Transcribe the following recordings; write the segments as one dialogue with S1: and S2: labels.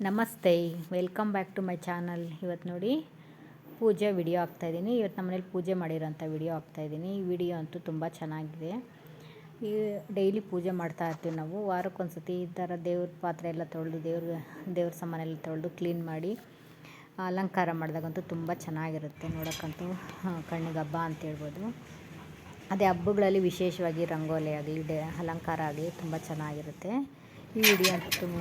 S1: ನಮಸ್ತೆ welcome back to my channel ಇವತ್ತು ನೋಡಿ ಪೂಜೆ ವಿಡಿಯೋ ಹಾಕ್ತಾಯಿದ್ದೀನಿ ಇವತ್ತು ನಮ್ಮ ಮನೇಲಿ ಪೂಜೆ ಮಾಡಿರೋಂಥ ವಿಡಿಯೋ ಹಾಕ್ತಾಯಿದ್ದೀನಿ ಈ ವಿಡಿಯೋ ಅಂತೂ ತುಂಬ ಚೆನ್ನಾಗಿದೆ. ಈ ಡೈಲಿ ಪೂಜೆ ಮಾಡ್ತಾ ಇರ್ತೀವಿ ನಾವು. ವಾರಕ್ಕೊಂದ್ಸತಿ ಈ ಥರ ದೇವ್ರ ಪಾತ್ರೆ ಎಲ್ಲ ತೊಳೆದು, ದೇವ್ರ ದೇವ್ರ ಸಾಮಾನೆಲ್ಲ ತೊಳೆದು ಕ್ಲೀನ್ ಮಾಡಿ, ಅಲಂಕಾರ ಮಾಡಿದಾಗಂತೂ ತುಂಬ ಚೆನ್ನಾಗಿರುತ್ತೆ ನೋಡೋಕ್ಕಂತೂ. ಕಣ್ಣಿಗೆ ಹಬ್ಬ ಅಂತ ಹೇಳ್ಬೋದು. ಅದೇ ಹಬ್ಬಗಳಲ್ಲಿ ವಿಶೇಷವಾಗಿ ರಂಗೋಲಿ ಆಗಲಿ, ಡೆ, ಅಲಂಕಾರ ಆಗಲಿ ತುಂಬ ಚೆನ್ನಾಗಿರುತ್ತೆ. ಈ ವಿಡಿಯೋ ಅಂತೂ ತುಂಬ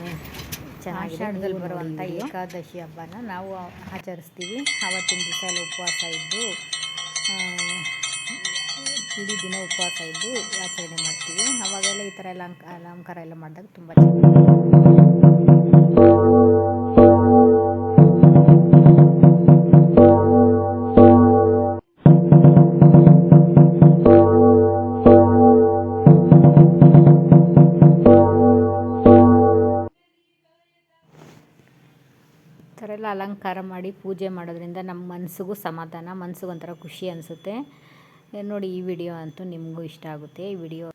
S1: ಚೆನ್ನಾಗಿದೆ. ಬರುವಂಥ ಏಕಾದಶಿ ಹಬ್ಬನ ನಾವು ಆಚರಿಸ್ತೀವಿ. ಆವತ್ತಿನ ದಿವಸ ಎಲ್ಲ ಉಪವಾಸ ಇದ್ದು ಇಡೀ ದಿನ ಉಪವಾಸ ಇದ್ದು ಆಚರಣೆ ಮಾಡ್ತೀವಿ. ಅವಾಗೆಲ್ಲ ಈ ಥರ ಎಲ್ಲ ಅಲಂಕಾರ ಎಲ್ಲ ಮಾಡಿದಾಗ ತುಂಬ ಚೆನ್ನಾಗಿ ಥರ ಎಲ್ಲ ಅಲಂಕಾರ ಮಾಡಿ ಪೂಜೆ ಮಾಡೋದ್ರಿಂದ ನಮ್ಮ ಮನಸ್ಸಿಗೂ ಸಮಾಧಾನ ಮನಸ್ಸಿಗೆ ಒಂಥರ ಖುಷಿ ಅನಿಸುತ್ತೆ. ನೋಡಿ ಈ ವಿಡಿಯೋ ಅಂತೂ ನಿಮಗೂ ಇಷ್ಟ ಆಗುತ್ತೆ. ಈ ವಿಡಿಯೋ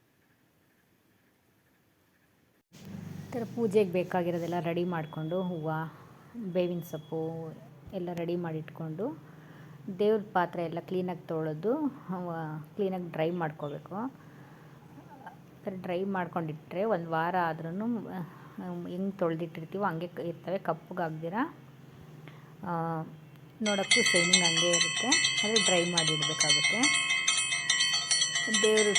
S1: ಥರ ಪೂಜೆಗೆ ಬೇಕಾಗಿರೋದೆಲ್ಲ ರೆಡಿ ಮಾಡಿಕೊಂಡು ಹೂವು, ಬೇವಿನ ಸೊಪ್ಪು ಎಲ್ಲ ರೆಡಿ ಮಾಡಿಟ್ಕೊಂಡು ದೇವ್ರ ಪಾತ್ರೆ ಎಲ್ಲ ಕ್ಲೀನಾಗಿ ತೊಳೆದು ಕ್ಲೀನಾಗಿ ಡ್ರೈ ಮಾಡ್ಕೋಬೇಕು. ಡ್ರೈ ಮಾಡ್ಕೊಂಡಿಟ್ರೆ ಒಂದು ವಾರ ಆದ್ರೂ ಹೆಂಗೆ ತೊಳೆದಿಟ್ಟಿರ್ತೀವೋ ಹಂಗೆ ಇರ್ತವೆ. ಕಪ್ಪಗಾಗ್ದಿರ ನೋಡೋಕ್ಕೂ ಶೈನಿಂಗ್ ಹಂಗೆ ಇರುತ್ತೆ. ಅದೇ ಡ್ರೈ ಮಾಡಿಡಬೇಕಾಗುತ್ತೆ. ದೇವರು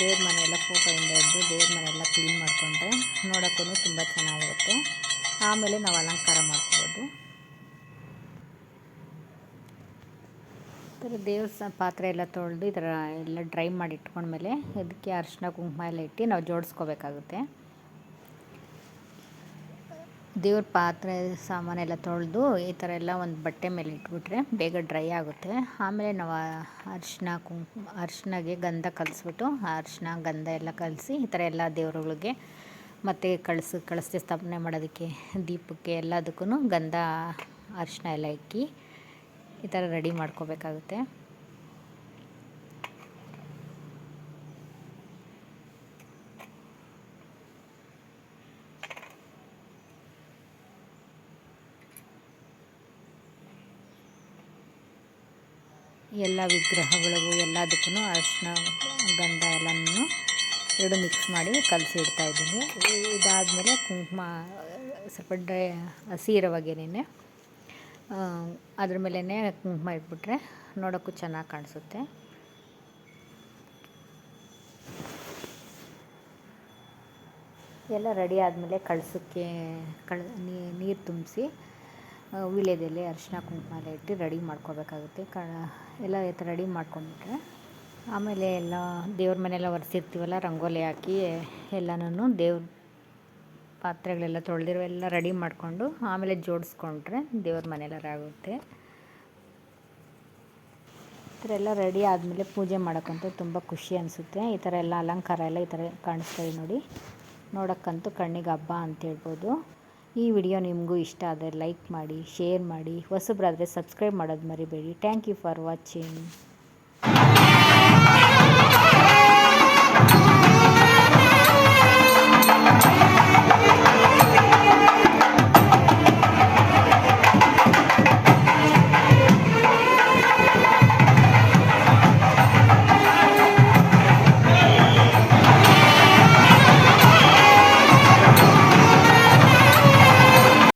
S1: ದೇವ್ರ ಮನೆಯೆಲ್ಲ ಫೋಟೋಯಿಂದ ಇದ್ದು ದೇವ್ರ ಮನೆಯೆಲ್ಲ ಕ್ಲೀನ್ ಮಾಡಿಕೊಂಡ್ರೆ ನೋಡೋಕ್ಕೂ ತುಂಬ ಚೆನ್ನಾಗಿರುತ್ತೆ. ಆಮೇಲೆ ನಾವು ಅಲಂಕಾರ ಮಾಡ್ಕೋಬೋದು. ಥರ ದೇವ್ರ ಸ ಪಾತ್ರೆ ಎಲ್ಲ ತೊಳೆದು ಈ ಥರ ಎಲ್ಲ ಡ್ರೈ ಮಾಡಿ ಇಟ್ಕೊಂಡ್ಮೇಲೆ ಅದಕ್ಕೆ ಅರಿಶಿನ ಕುಂಕುಮ ಎಲ್ಲ ಇಟ್ಟು ನಾವು ಜೋಡಿಸ್ಕೋಬೇಕಾಗುತ್ತೆ. ದೇವ್ರ ಪಾತ್ರೆ ಸಾಮಾನೆಲ್ಲ ತೊಳೆದು ಈ ಥರ ಎಲ್ಲ ಒಂದು ಬಟ್ಟೆ ಮೇಲೆ ಇಟ್ಬಿಟ್ರೆ ಬೇಗ ಡ್ರೈ ಆಗುತ್ತೆ. ಆಮೇಲೆ ನಾವು ಅರಿಶಿನ ಕುಂಕುಮ ಅರಿಶಿನಗೆ ಗಂಧ ಕಲಿಸ್ಬಿಟ್ಟು ಅರಿಶಿನ, ಗಂಧ ಎಲ್ಲ ಕಲಸಿ ಈ ಥರ ಎಲ್ಲ ದೇವ್ರುಗಳಿಗೆ ಮತ್ತು ಕಳಿಸಿ ಕಳಿಸಿ ಸ್ಥಾಪನೆ ಮಾಡೋದಕ್ಕೆ, ದೀಪಕ್ಕೆ ಎಲ್ಲದಕ್ಕೂ ಗಂಧ ಅರಿಶಿನ ಎಲ್ಲ ಇಕ್ಕಿ ಈ ಥರ ರೆಡಿ ಮಾಡ್ಕೋಬೇಕಾಗುತ್ತೆ. ಎಲ್ಲ ವಿಗ್ರಹಗಳಿಗೂ ಎಲ್ಲದಕ್ಕೂ ಅರಿಶಿನ, ಗಂಧ ಎಲ್ಲನೂ ಎರಡು ಮಿಕ್ಸ್ ಮಾಡಿ ಕಲಸಿ ಇಡ್ತಾ ಇದ್ದೀನಿ. ಇದಾದಮೇಲೆ ಕುಂಕುಮ, ಸ್ವಲ್ಪ ಡ್ರೈ, ಹಸಿ ಇರೋವಾಗೇನೆ ಅದ್ರ ಮೇಲೇ ಕುಂಕುಮ ಇಟ್ಬಿಟ್ರೆ ನೋಡೋಕ್ಕೂ ಚೆನ್ನಾಗಿ ಕಾಣಿಸುತ್ತೆ. ಎಲ್ಲ ರೆಡಿ ಆದಮೇಲೆ ಕಳಸಕ್ಕೆ, ಕಳ ನೀರು ತುಂಬಿಸಿ ವೀಳ್ಯದೆಲೆ ಅರಿಶಿನ ಕುಂಕುಮ ಎಲ್ಲ ಇಟ್ಟು ರೆಡಿ ಮಾಡ್ಕೋಬೇಕಾಗುತ್ತೆ. ಕ, ಎಲ್ಲ ಥರ ರೆಡಿ ಮಾಡ್ಕೊಂಡ್ಬಿಟ್ರೆ ಆಮೇಲೆ ಎಲ್ಲ ದೇವ್ರ ಮನೆಯೆಲ್ಲ ಒರೆಸಿರ್ತೀವಲ್ಲ, ರಂಗೋಲಿ ಹಾಕಿ ಎಲ್ಲನೂ ದೇವ್ರ ಪಾತ್ರೆಗಳೆಲ್ಲ ತೊಳೆದಿರೋ ಎಲ್ಲ ರೆಡಿ ಮಾಡಿಕೊಂಡು ಆಮೇಲೆ ಜೋಡಿಸ್ಕೊಂಡ್ರೆ ದೇವ್ರ ಮನೆಯೆಲ್ಲ ಆಗುತ್ತೆ. ಈ ಥರ ಎಲ್ಲ ರೆಡಿ ಆದಮೇಲೆ ಪೂಜೆ ಮಾಡೋಕ್ಕಂತೂ ತುಂಬ ಖುಷಿ ಅನಿಸುತ್ತೆ. ಈ ಥರ ಎಲ್ಲ ಅಲಂಕಾರ ಎಲ್ಲ ಈ ಥರ ಕಾಣಿಸ್ತೀವಿ ನೋಡಿ. ನೋಡೋಕ್ಕಂತೂ ಕಣ್ಣಿಗೆ ಹಬ್ಬ ಅಂತ ಹೇಳ್ಬೋದು. ಈ ವಿಡಿಯೋ ನಿಮಗೂ ಇಷ್ಟ ಆದರೆ ಲೈಕ್ ಮಾಡಿ, ಶೇರ್ ಮಾಡಿ, ಹೊಸಬ್ರಾದರೆ ಸಬ್ಸ್ಕ್ರೈಬ್ ಮಾಡೋದು ಮರಿಬೇಡಿ. Thank you for watching